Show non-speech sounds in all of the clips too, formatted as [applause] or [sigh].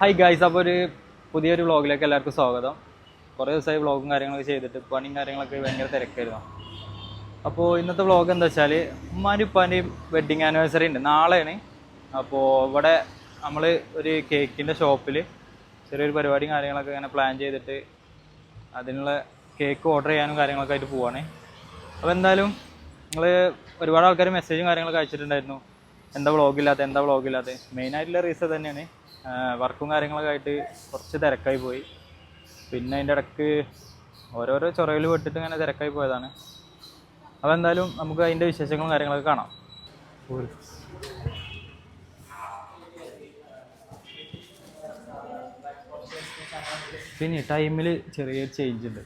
Hi guys അപ്പോൾ ഒരു പുതിയൊരു വ്ളോഗിലേക്ക് എല്ലാവർക്കും സ്വാഗതം. കുറേ ദിവസമായി വ്ളോഗും കാര്യങ്ങളൊക്കെ ചെയ്തിട്ട് പണിയും കാര്യങ്ങളൊക്കെ ഭയങ്കര തിരക്കായിരുന്നു. അപ്പോൾ ഇന്നത്തെ വ്ളോഗ് എന്താ വെച്ചാൽ ഉമ്മാനും ഉപ്പാന്റെയും വെഡ്ഡിങ് ആനിവേഴ്സറി ഉണ്ട്. നാളെയാണ്. അപ്പോൾ ഇവിടെ നമ്മൾ ഒരു കേക്കിന്റെ ഷോപ്പിൽ ചെറിയൊരു പരിപാടിയും കാര്യങ്ങളൊക്കെ ഇങ്ങനെ പ്ലാൻ ചെയ്തിട്ട് അതിനുള്ള കേക്ക് ഓർഡർ ചെയ്യാനും കാര്യങ്ങളൊക്കെ ആയിട്ട് പോവാണ്. അപ്പോൾ എന്തായാലും നിങ്ങൾ ഒരുപാട് ആൾക്കാർ മെസ്സേജും കാര്യങ്ങളൊക്കെ അയച്ചിട്ടുണ്ടായിരുന്നു. എന്താ വ്ളോഗില്ലാത്ത എന്താ വ്ളോഗില്ലാത്ത മെയിനായിട്ടുള്ള റീസൺ തന്നെയാണ് വർക്കും കാര്യങ്ങളൊക്കെ ആയിട്ട് കുറച്ച് തിരക്കായി പോയി. പിന്നെ അതിന്റെ ഇടയ്ക്ക് ഓരോരോ ചൊറയിൽ പെട്ടിട്ട് ഇങ്ങനെ തിരക്കായി പോയതാണ്. അപ്പോൾ എന്തായാലും നമുക്ക് അതിന്റെ വിശേഷങ്ങളും കാര്യങ്ങളൊക്കെ കാണാം. പിന്നെ ടൈമിൽ ചെറിയ ചേഞ്ച് ഉണ്ട്.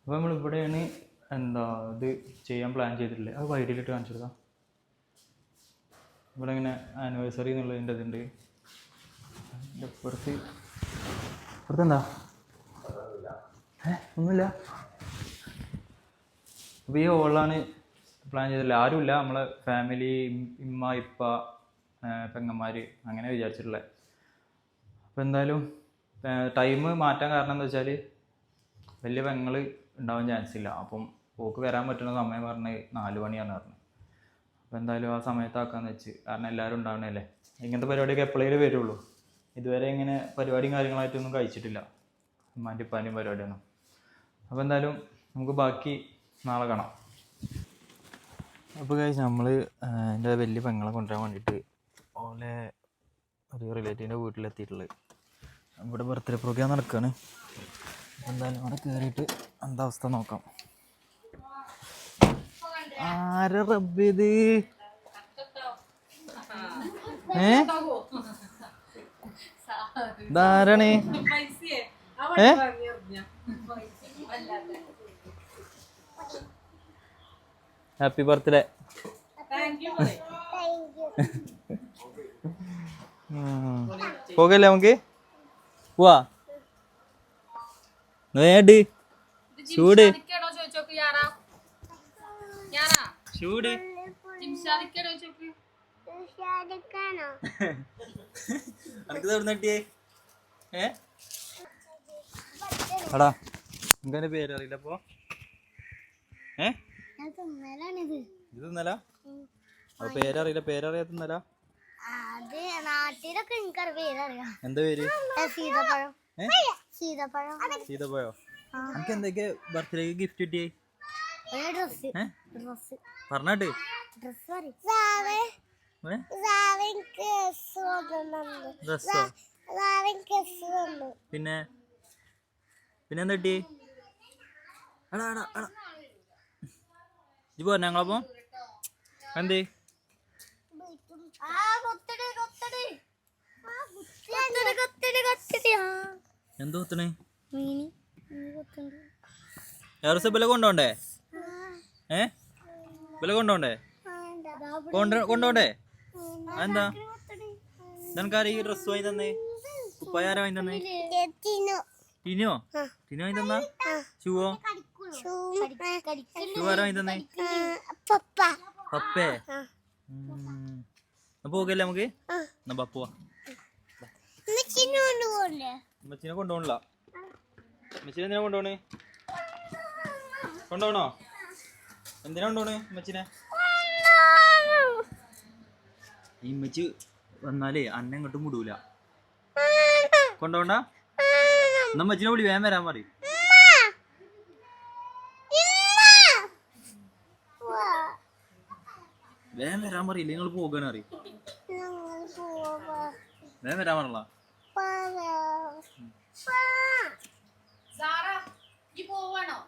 അപ്പോൾ നമ്മളിവിടെയാണ് എന്താ ഇത് ചെയ്യാൻ പ്ലാൻ ചെയ്തിട്ടില്ലേ അത് വൈഡിലിട്ട് കാണിച്ചു കൊടുക്കാം. ഇവിടെ ഇങ്ങനെ ആനിവേഴ്സറി എന്നുള്ളതിന്റെ ഇതുണ്ട്. അപ്പുറത്ത് അപ്പുറത്ത് എന്താ? ഏ ഒന്നുമില്ല. അപ്പോൾ ഈ ഹോളാണ് പ്ലാൻ ചെയ്തില്ല ആരുമില്ല. നമ്മളെ ഫാമിലി ഇമ്മ ഇപ്പ പെങ്ങന്മാർ അങ്ങനെ വിചാരിച്ചിട്ടുള്ളത് അപ്പോൾ എന്തായാലും ടൈം മാറ്റാൻ കാരണം എന്താ വെച്ചാൽ വലിയ പെങ്ങൾ ഉണ്ടാവാൻ ചാൻസ് ഇല്ല. അപ്പം പോക്ക് വരാൻ പറ്റുന്ന സമയം പറഞ്ഞ് നാല് മണിയാണ് പറഞ്ഞത്. അപ്പോൾ എന്തായാലും ആ സമയത്താക്കാന്ന് വെച്ച് കാരണം എല്ലാവരും ഉണ്ടാവണല്ലേ. ഇങ്ങനത്തെ പരിപാടിയൊക്കെ എപ്പോഴേലും വരുള്ളൂ. ഇതുവരെ ഇങ്ങനെ പരിപാടിയും കാര്യങ്ങളായിട്ടൊന്നും കഴിച്ചിട്ടില്ല. ഉമ്മാന്റെ ഉപ്പാന്റെയും പരിപാടിയൊന്നും. അപ്പോൾ എന്തായാലും നമുക്ക് ബാക്കി നാളെ കാണാം. അപ്പോൾ കഴിച്ച് നമ്മൾ എന്റെ വലിയ പെങ്ങളെ കൊണ്ടുവരാൻ വേണ്ടിയിട്ട് ഓലെ ഒരു റിലേറ്റീവിന്റെ വീട്ടിലെത്തിയിട്ടുള്ളത്. ഇവിടെ ബർത്ത്ഡേ പ്രോഗ്രാം നടക്കുകയാണ് എന്തായാലും അവിടെ കയറിയിട്ട് എന്താ അവസ്ഥ നോക്കാം. ആരെ റബ്ബ് ഇത്? ഏ? ധാരണേ ഏ? ഹാപ്പി ബർത്ത്ഡേ പോകല്ലേ നമുക്ക്? പോവാ. വേട് ചൂട്. ചൂട്. അനക്ക് ഏ? പേര് അറിയില്ല അപ്പൊ? ഏ? ഇത് ഇന്നല പേരറിയില്ല പേരറിയാത്ത ഇന്നല എന്താ പേര്? സീതപ്പഴം. സീതപ്പഴം. സീതപ്പഴം? എനിക്ക് എന്തൊക്കെ ബർത്ത്ഡേക്ക് ഗിഫ്റ്റ് കിട്ടിയേ ഒരു ഡ്രസ് ഏ ഡ്രസ് പറഞ്ഞാട്ട്. ഡ്രസ്സോ പിന്നെ പിന്നെ? എന്താ കിട്ടി എടാ എടാ എടാ. ഇജ്ജ് പോരെ ഞങ്ങളപ്പം? എന്തേ? എന്തോ കൊത്തണേ? ഏറെ ബല കൊണ്ടോണ്ടേ? ഏ? വില കൊണ്ടോണ്ടേ? കൊണ്ട കൊണ്ടോണ്ടേ? എന്താ നിനക്കാരെ ഈ ഡ്രസ് വാങ്ങി തന്നേ? കുപ്പായ ആരാ വാങ്ങി തന്നേ? ടിനോ ടിനോ വാങ്ങി തന്നാ? ഷൂവോ? ഷൂ ആരാ വാങ്ങി തന്നേ? പപ്പേ. അപ്പൊ ഓക്കെ നമുക്ക്? എന്നാ ബാ പോവാ. അമ്മച്ചിനെ കൊണ്ടുപോകണില്ല മച്ചിനെ എന്തിനാ കൊണ്ടുപോണേ കൊണ്ടുപോകണോ എന്തിനാ ഈ അമ്മച്ചി വന്നാലേ അന്ന ഇങ്ങോട്ടും വിടൂല കൊണ്ടോണ്ട? എന്നാ വിളി വേഗം വരാൻ പറയും. വേഗം വരാൻ പറയില്ല നിങ്ങൾ പോകാനറിയും. വേഗം വരാൻ പറഞ്ഞ സാറാ ഈ പോവാണോ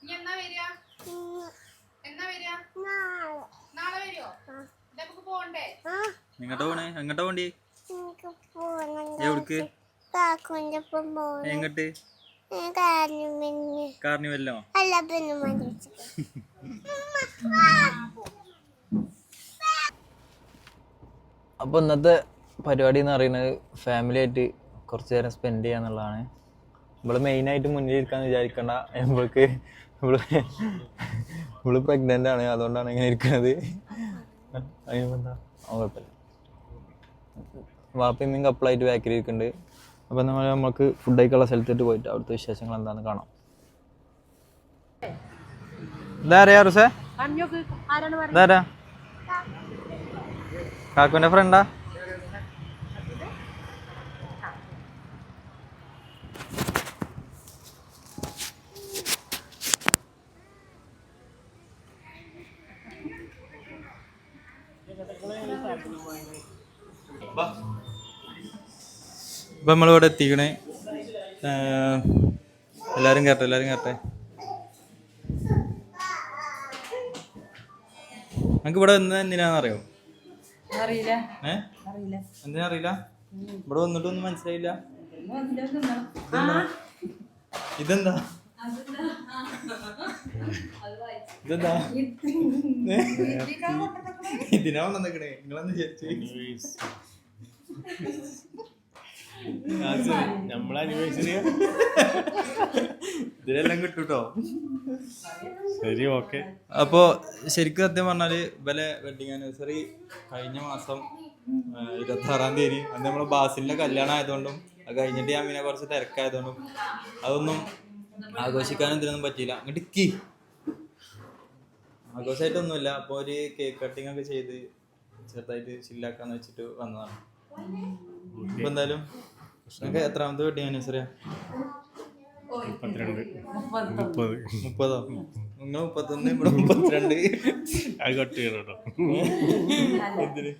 ഇനി എന്നാ വരിക എന്നാ വരിക നാളെ വരുമോ നമുക്ക് പോണ്ടേ എങ്ങോട്ടാ പോണേ? എങ്ങോട്ടാ പോണ്ടി? എവിടക്ക്? എങ്ങോട്ട്? കാർണിവല്ലോ അപ്പോൾ ഇന്നത്തെ പരിപാടി എന്ന് പറയുന്നത് ഫാമിലി ആയിട്ട് കുറച്ച് നേരം സ്പെൻഡ് ചെയ്യാന്നുള്ളതാണ് നമ്മൾ മെയിനായിട്ട് മുന്നിൽ ഇരിക്കാന്ന് വിചാരിക്കണ്ട. നമ്മൾക്ക് നമ്മൾ പ്രഗ്നന്റ് ആണ്. അതുകൊണ്ടാണ് ഇങ്ങനെ ഇരിക്കുന്നത്. ആ കുഴപ്പമില്ല. വാപ്പയും കപ്പിളായിട്ട് ബാക്കിൽ ഇരിക്കുന്നുണ്ട് അപ്പോൾ നമ്മൾ നമുക്ക് ഫുഡ് കഴിക്കാനുള്ള സ്ഥലത്തോട്ട് പോയിട്ട് അവിടുത്തെ വിശേഷങ്ങൾ എന്താണെന്ന് കാണാം. ഇതാരാ? റുസേ ഇതാരാ കാക്കുവിന്റെ ഫ്രണ്ടാ ഇപ്പം നമ്മളിവിടെ എത്തിക്കണേ. എല്ലാവരും കേട്ടെ എല്ലാവരും കേട്ടെ നമുക്ക് ഇവിടെ വന്നത് എന്തിനാണെന്നറിയോ അറിയില്ല. ഏ? അറിയില്ല. എന്തിനാ അറിയില്ല? ഇവിടെ വന്നിട്ടൊന്നും മനസ്സിലായില്ല. ഇതെന്താ? ഇതെന്താ? ഇതിനാ വന്നിക്കണേ. നിങ്ങളെന്ന് വിചാരിച്ചു? നമ്മളെ ഇതിലെല്ലാം കിട്ടൂട്ടോ. ശരി ഓക്കെ. അപ്പോൾ ശരിക്കും സത്യം പറഞ്ഞാൽ ഇവലെ വെഡിങ് ആനിവേഴ്സറി കഴിഞ്ഞ മാസം ഇരുപത്തി ആറാം തീയതി അന്ന് നമ്മളെ ബാസിലിന്റെ കല്യാണം ആയതുകൊണ്ടും അത് കഴിഞ്ഞിട്ട് ഞാൻ പിന്നെ കുറച്ച് തിരക്കായതുകൊണ്ടും അതൊന്നും ആഘോഷിക്കാനും ഇതിനൊന്നും പറ്റിയില്ല. അങ്ങോട്ട് ഇക്കി. ആഘോഷമായിട്ടൊന്നുമില്ല അപ്പോൾ ഒരു കേക്ക് കട്ടിംഗ് ഒക്കെ ചെയ്ത് ചെറുതായിട്ട് ചില്ലാക്കാന്ന് വെച്ചിട്ട് വന്നതാണ്. ഇപ്പൊ എന്തായാലും നിങ്ങൾക്ക് എത്രാമത്തെ വെഡിങ് ആനിവേഴ്സറിയാ മുപ്പത്തിരണ്ട്. മുപ്പത്. മുപ്പതോ? നിങ്ങൾ മുപ്പത്തൊന്ന് ഇവിടെ മുപ്പത്തിരണ്ട്. അത് കട്ട് ചെയ്യണം കേട്ടോ. എന്തിന്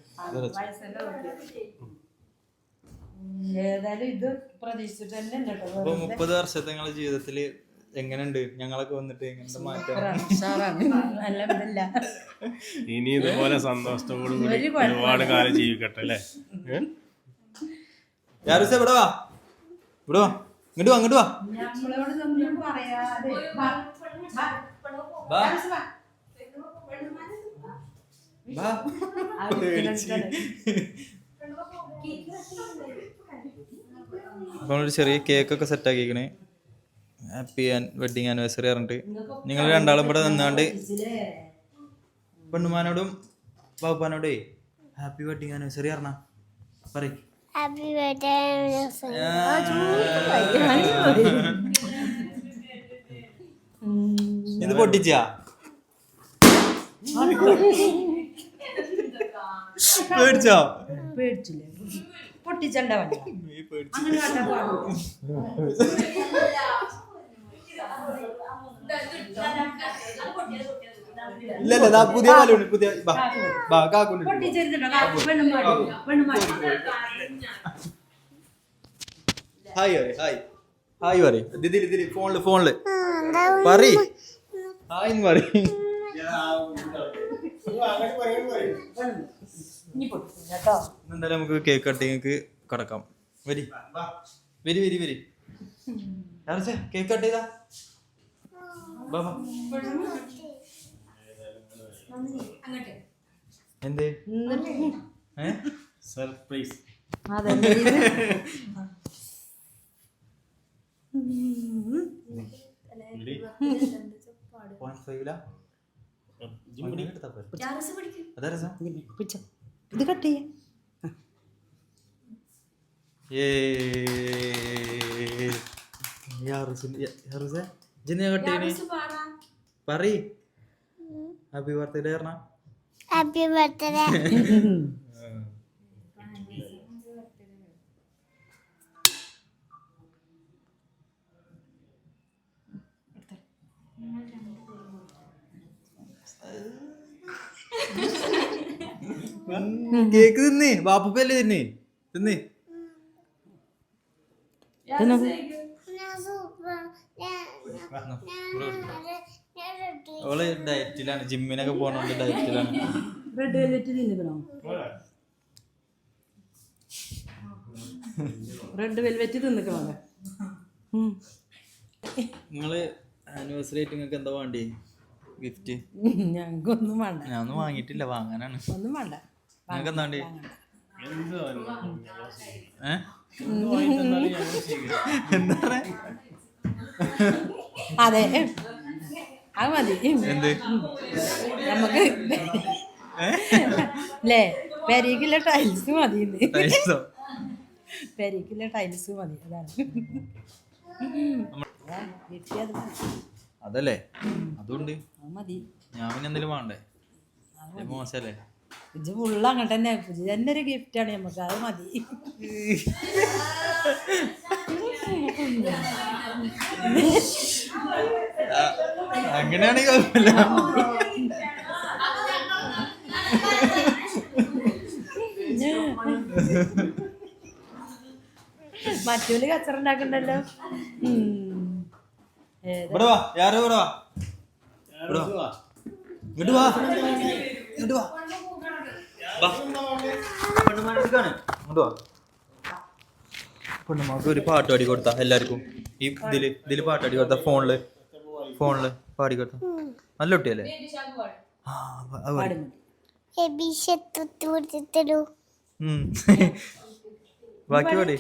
ഏതായാലും ഇത് പ്രതീക്ഷിച്ചിട്ട് തന്നെ ഉണ്ട് കേട്ടോ. അപ്പൊ മുപ്പത് വർഷത്തെ നിങ്ങളുടെ ജീവിതത്തിൽ എങ്ങനെയുണ്ട്? ഞങ്ങളൊക്കെ വന്നിട്ട് എങ്ങനത്തെ മാറ്റം? ഇനി ഇതുപോലെ സന്തോഷത്തോടു കൂടി ഒരുപാട് കാലം ജീവിക്കട്ടെ അല്ലേ? ഏ? യാറുസേ ഇവിടെ വാ. ഇവിടെ വാ. ഇങ്ങോട്ട് വാ ഇങ്ങോട്ട് വാ. നമ്മളൊരു ചെറിയ കേക്ക് ഒക്കെ സെറ്റ് ആക്കിക്കണേ ഹാപ്പി വെഡിങ് ആനിവേഴ്സറി പറഞ്ഞിട്ട്. നിങ്ങൾ രണ്ടാളും ഇവിടെ നിന്നാണ്ട് പെണ്ണുമാനോടും ബാബുപ്പാനോടേ ഹാപ്പി വെഡിങ് ആനിവേഴ്സറി പറഞ്ഞ. പറയ്. ഹാപ്പി ബർത്ത്ഡേ ഇത് പൊട്ടിച്ചാ? പേടിച്ചോ? പേടിച്ചില്ലേ? പൊട്ടിച്ചണ്ട വണ്ടി അങ്ങനെ ഇല്ല ഇല്ല ദാ പുതിയ പാലുണ്ട് പുതിയ ബാ ബാ കാക്കുണ്ട്. ഹായ് പറയ് ഹായ്. ഹായ് പറയ്. ഇതിൽ ഇതിൽ ഫോണിൽ ഫോണിൽ. പറയ്. ഹായ് എന്ന് പറയ്. എന്തായാലും നമുക്ക് കേക്ക് കട്ടിങ്ങക്ക് കടക്കാം. വരി. വരി വരി വരി. കേക്ക് കട്ട് ചെയ്താ? ബാബാ. എന്തേ? സർപ്രൈസ്. ഇത് കട്ട് ചെയ്യാം. പറയ്. ഹാപ്പി ബർത്ത്ഡേ പറഞ്ഞ ഹാപ്പി ബർത്ത്ഡേ കേക്ക് തിന്നേ. ബാപ്പല്ലേ തിന്നേ? തിന്നേ. ഞാൻ സൂപ്പർ. അവൾ ഡയറ്റിലാണ് ജിമ്മിനൊക്കെ പോണോണ്ട് ഡയറ്റിലാണ്. റെഡ് വെൽവെറ്റ് തിന്നിക്കണോ? റെഡ് വെൽവെറ്റ് തിന്നിക്കണോ? നിങ്ങൾ ആനിവേഴ്സറി ആയിട്ട് നിങ്ങൾക്ക് എന്താ വേണ്ടി? ഗിഫ്റ്റ് ഞങ്ങൾക്കൊന്നും വേണ്ട. ഞാൻ ഒന്നും വാങ്ങിയിട്ടില്ല വാങ്ങാനാണ്. ഒന്നും വേണ്ട. നിങ്ങൾക്ക് എന്താ വേണ്ടി? എന്ത് ഏ? എന്താ പറയാ? അതെ. അത് മതി. നമുക്ക് അല്ലേ പെരീക്കില്ല ടൈൽസ് മതി പെരീക്കില്ല ടൈൽസ് മതി അതാണ്. അതല്ലേ? അതുകൊണ്ട് മതി. ഞാൻ പിന്നെ എന്തെങ്കിലും വേണ്ടേ? മോശല്ലേ? ഇത് ഫുള്ള് അങ്ങോട്ട് തന്നെ ഇത് തന്നെ ഒരു ഗിഫ്റ്റാണ് നമുക്ക് അത് മതി. അങ്ങനെയാണെങ്കിൽ കുഴപ്പമില്ല. മറ്റോൽ കച്ചറ ഉണ്ടാക്കണ്ടല്ലോ? ഉം. ഏതാ? ഇവിടെ വാ യാരോ ഇവിടെ വാ? ഇവിടെ വാ. ഇങ്ങോട്ട് വാ. ഇങ്ങോട്ട് വാ. വാ. ഇങ്ങോട്ട് വാ. പെണ്ണുമ്മാക്ക് ഒരു പാട്ട് പാടി കൊടുത്താ എല്ലാവർക്കും. ഈ ഇതിൽ ഇതിൽ പാട്ട് പാടി കൊടുത്താ ഫോണിൽ. ഫോണിൽ പാടിക്കോട്ടെ. നല്ല കുട്ടിയല്ലേ. [laughs] ബാക്കി പാടി.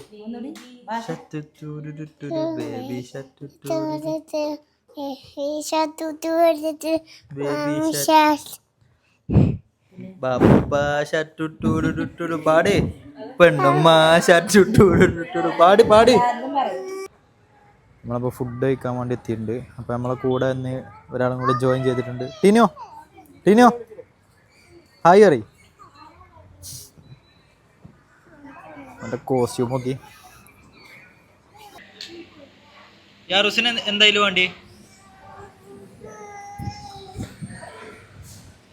പാടി. പെണ്ണുമ്മ പാടി പാടി. നമ്മളപ്പോൾ ഫുഡ് കഴിക്കാൻ വേണ്ടി എത്തിയിട്ടുണ്ട്. അപ്പോൾ നമ്മളെ കൂടെ ഇന്ന് ഒരാളും കൂടെ ജോയിൻ ചെയ്തിട്ടുണ്ട്. ടീനോ? ടീനോ? ഹായ് അറി. അവന്റെ കോസ്റ്റ്യൂം നോക്കി. യാറുസിന് എന്തായാലും വേണ്ടി?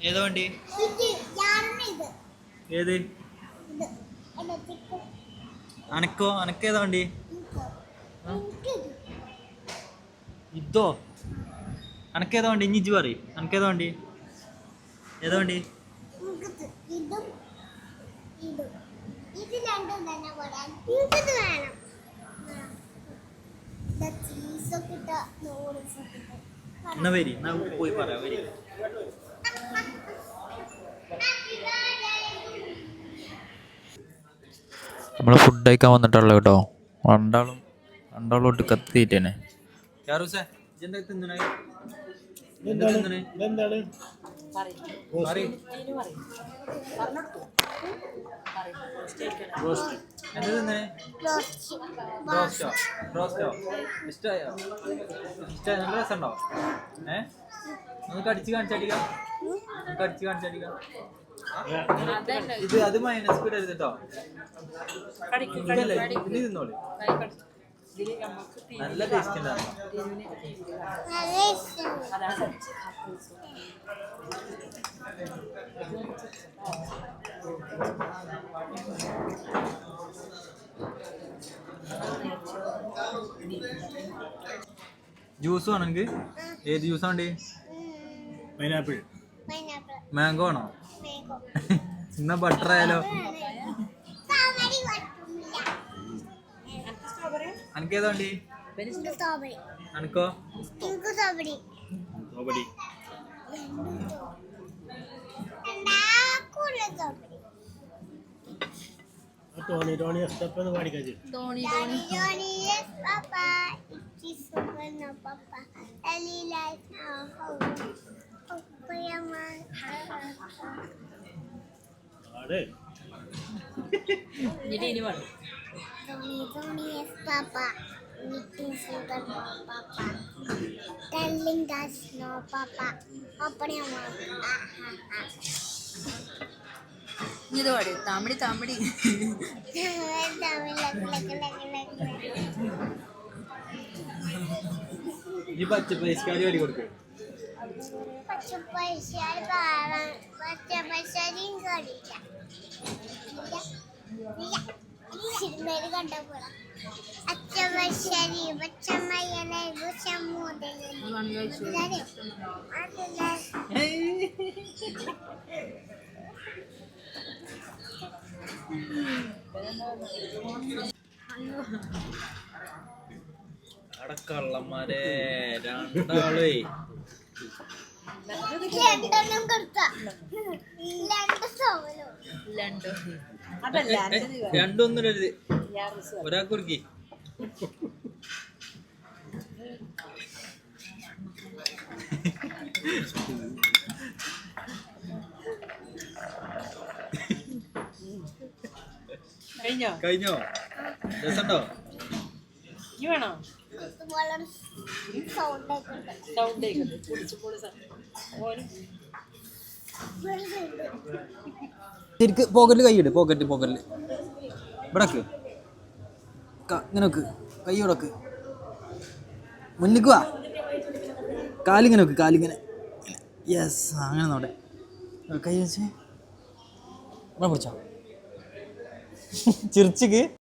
ഏതാ വണ്ടി? ഏത്? അനക്കോ? അനക്കേതാ വേണ്ടി? ഇതോ അനക്കേതാ വേണ്ടി? ഇഞ്ഞി ഇജ്ജ് പറ അനക്കേതാ വേണ്ടി? ഏതാ വേണ്ടി? എന്നാ വരി? എന്നാ പോയി പറയാം വരി. നമ്മൾ ഫുഡ് കഴിക്കാൻ വന്നിട്ടുള്ളൂ കേട്ടോ. രണ്ടാളും രണ്ടാളും ഒട്ട് കത്തിയിട്ടേനെ. യാറൂസേ തിന്നണേ എന്താ തിന്നണേ. റോസ്റ്റ് എന്താ തിന്നണേ? റോസ്റ്റ് റോസ്റ്റോ റോസ്റ്റോ ഇഷ്ടമായോ ഇഷ്ടമായി നല്ല രസമുണ്ടോ? ഏ? നമുക്ക് അടിച്ചു കാണിച്ചടിക്കാം നമുക്ക് അടിച്ചു കാണിച്ചടിക്കാം ഇത് അത് മൈനസ് കൂടെ എഴുതിട്ടോ ഇതല്ലേ? ഇത് തിന്നോളി. ഇതിൽ നമുക്ക് നല്ല ടേസ്റ്റ് ജ്യൂസ് വേണോ എനിക്ക് ഏത് ജ്യൂസ് വേണ്ടി? പൈനാപ്പിൾ. പൈനാപ്പിൾ. മാംഗോ ആണോ മാംഗോ. എന്നാ ബട്ടർ ആയാലോ സ്ട്രോബെറി കുഴപ്പമില്ല അനക്ക് ഏതാ വേണ്ടി എനിക്ക് സ്ട്രോബെറി. അനക്കോ സ്ട്രോബെറി. ടോണി ടോണി എസ്തപ്പ എന്ന് പാടിക്കാച്ചു Daddy Tony. Tony Papa, Itchy Super no Papa, Ellie lies now home. Oh, man. ആട്. ഇനി വാ. പറയും. Johnny is Papa, Itchy Super no Papa, telling us no Papa. Open your mouth. Ah, ah, ah. ഇത് പാടി look, look. ഈ പച്ച പൈസക്കാരി വരി കൊടുക്കും പച്ച പൈസയാൽ പാവാൻ പച്ച പൈസയും കളില്ല സിനിമയിൽ അടക്കള്ളന്മാരെ രണ്ടാളേ. രണ്ടെണ്ണം കൊടുത്ത. രണ്ട് സോമനോ. ലണ്ടോ അതല്ല എന്റെ ഇത് വേണം. രണ്ടൊന്നും എഴുതി യാറിസ് വേണം. ഒരാൾക്ക് കൊടുക്കി കഴിഞ്ഞോ? കഴിഞ്ഞോ ഇനി വേണോ? സൗണ്ട് സൗണ്ട് ഓനും ശരിക്ക് പോക്കറ്റിൽ കൈയിട് പോക്കറ്റ് പോക്കറ്റിൽ ഇവിടെ ക- ഇങ്ങനെ വെക്ക്. കൈ ഇവിടക്ക് മുന്നിക്കുവാ കാലിങ്ങനെ വെക്ക് കാലിങ്ങനെ. യെസ് അങ്ങനെ നോട്ടെ കൈ വെച്ച്. ഇവിടെ പിടിച്ചോ. ചിരിച്ചിക്ക്.